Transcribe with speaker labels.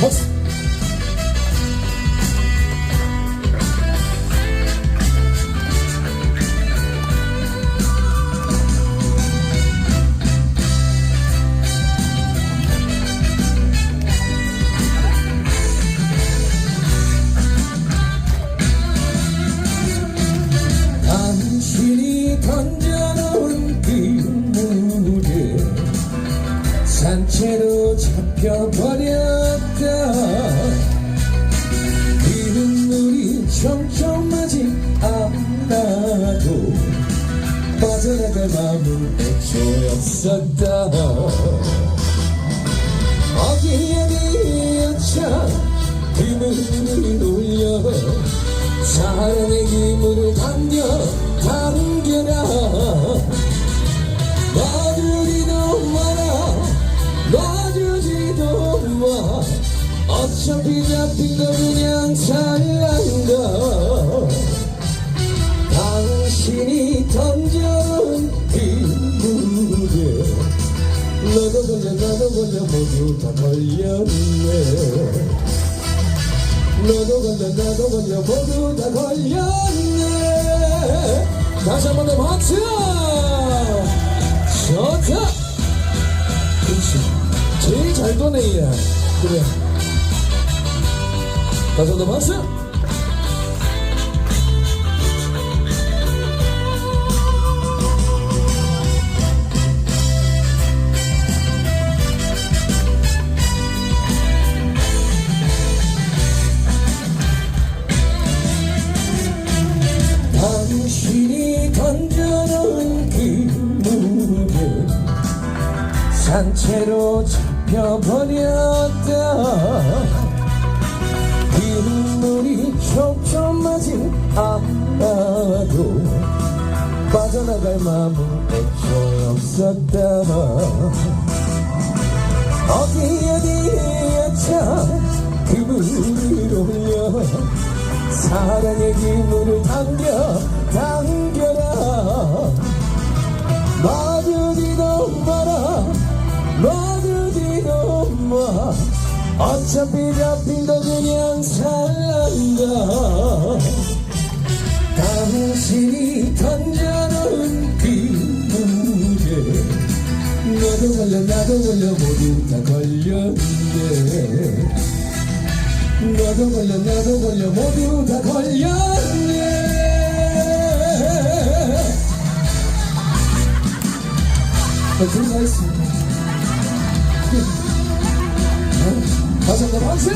Speaker 1: 박수. 당신이 던져놓은 그 물에 산채로 잡혀버렸 빠져나갈 마음은 애초였었다. 어기에 비어차 그물을 올려 사랑의 기물을 당겨 당겨라 놔주지도 마라 놔주지도 마. 어차피 잡힌 거그 나도 걸려 모두 다 걸렸네. 너도 걸려 나도 걸려 모두 다 걸렸네. 다시 한 번 더 박수 좋다. 그렇지. 제일 잘 도네 얘. 그래. 다시 한 번 더 박수 당신이 던져놓은 그 물에 산채로 잡혀버렸다 그 눈물이 촘촘하지 않아도 빠져나갈 마음은 애초에 없었다 어디 사랑의 기물을 당겨 당겨라. 놔주지도 마라. 놔주지도 마. 어차피 잡힌 거 그냥 살란다. 당신이 던져놓은 그 물에 너도 걸려 나도 걸려 모두 다 걸렸네 너도 걸려 나도 걸려 모두 다 걸렸네. 수고하셨습니다. 다시 한번 박수